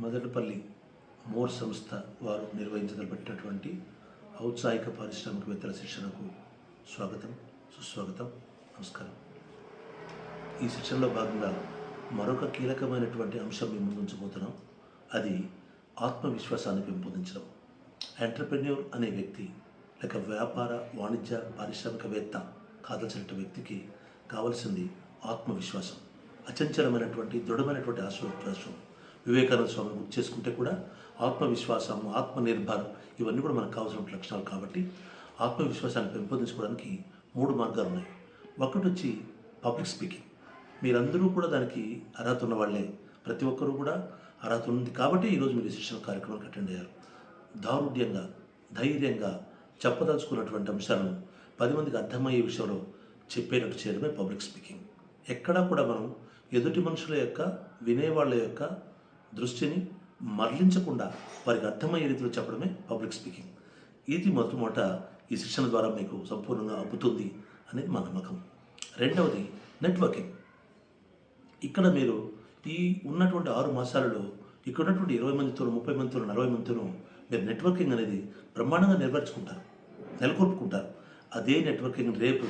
మొదటిపల్లి more సంస్థ వారు నిర్వహించబట్టినటువంటి ఔత్సాహిక పారిశ్రామికవేత్తల శిక్షణకు స్వాగతం సుస్వాగతం నమస్కారం. ఈ శిక్షణలో భాగంగా మరొక కీలకమైనటువంటి అంశం మేము ముందుంచబోతున్నాం. అది ఆత్మవిశ్వాసాన్ని పెంపొందించడం. ఎంటర్ప్రెన్యూర్ అనే వ్యక్తి లేక వ్యాపార వాణిజ్య పారిశ్రామికవేత్త కాదల్సిన వ్యక్తికి కావలసింది ఆత్మవిశ్వాసం. అచంచలమైనటువంటి దృఢమైనటువంటి ఆశ్వాసం వివేకానంద స్వామి గుర్తు చేసుకుంటే కూడా ఆత్మవిశ్వాసం ఆత్మనిర్భర్ ఇవన్నీ కూడా మనకు కావాల్సిన లక్షణాలు కాబట్టి ఆత్మవిశ్వాసాన్ని పెంపొందించుకోవడానికి మూడు మార్గాలు ఉన్నాయి. ఒకటి వచ్చి పబ్లిక్ స్పీకింగ్ మీరందరూ కూడా దానికి అర్హత ఉన్న వాళ్ళే ప్రతి ఒక్కరూ కూడా అర్హత ఉంది కాబట్టి ఈరోజు మీరు శిక్షణ కార్యక్రమానికి అటెండ్ అయ్యారు. దారుఢ్యంగా ధైర్యంగా చెప్పదలుచుకున్నటువంటి అంశాలను పది మందికి అర్థమయ్యే విషయంలో చెప్పేటట్టు చేయడమే పబ్లిక్ స్పీకింగ్ ఎక్కడా కూడా మనం ఎదుటి మనుషుల యొక్క వినేవాళ్ళ యొక్క దృష్టిని మరలించకుండా వారికి అర్థమయ్యే రీతిలో చెప్పడమే పబ్లిక్ స్పీకింగ్. ఇది మొట్టమొదట ఈ శిక్షణ ద్వారా మీకు సంపూర్ణంగా అబ్బుతుంది అనేది మా నమ్మకం. రెండవది నెట్వర్కింగ్. ఇక్కడ మీరు ఈ ఉన్నటువంటి ఆరు మాసాలలో ఇక్కడ ఉన్నటువంటి ఇరవై మందితో ముప్పై మందితో నలభై మందితో మీరు నెట్వర్కింగ్ అనేది బ్రహ్మాండంగా నెరవేర్చుకుంటారు నెలకొల్పుకుంటారు. అదే నెట్వర్కింగ్ రేపు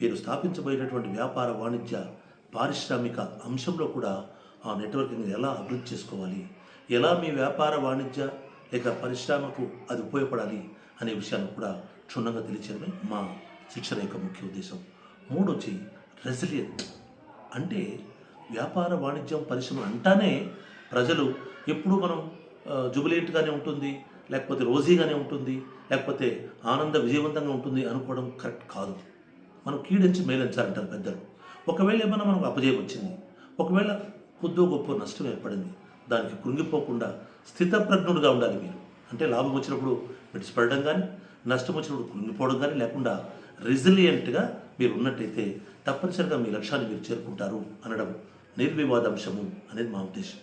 మీరు స్థాపించబోయేటటువంటి వ్యాపార వాణిజ్య పారిశ్రామిక అంశంలో కూడా ఆ నెట్వర్కింగ్ ఎలా అభివృద్ధి చేసుకోవాలి? ఎలా మీ వ్యాపార వాణిజ్య లేక పరిశ్రమకు అది ఉపయోగపడాలి అనే విషయాన్ని కూడా క్షుణ్ణంగా తెలియచేయడమే మా శిక్షణ యొక్క ముఖ్య ఉద్దేశం. మూడు వచ్చి రెసిలియంట్. అంటే వ్యాపార వాణిజ్యం పరిశ్రమ అంటానే ప్రజలు ఎప్పుడు మనం జుబిలియంట్గానే ఉంటుంది లేకపోతే రోజీగానే ఉంటుంది లేకపోతే ఆనంద విజయవంతంగా ఉంటుంది అనుకోవడం కరెక్ట్ కాదు. మనం కీడించి మేలించాలంటారు పెద్దలు. ఒకవేళ ఏమైనా మనకు అపజయం వచ్చింది ఒకవేళ కొద్దో గొప్ప నష్టం ఏర్పడింది. దానికి కృంగిపోకుండా స్థితప్రజ్ఞుడుగా ఉండాలి మీరు. అంటే లాభం వచ్చినప్పుడు విడిచిపడడం కానీ నష్టం వచ్చినప్పుడు కృంగిపోవడం కానీ లేకుండా రెసిలియంట్గా మీరు ఉన్నట్టయితే తప్పనిసరిగా మీ లక్ష్యాన్ని మీరు చేరుకుంటారు అనడం నిర్వివాదాంశము అనేది మా ఉద్దేశం.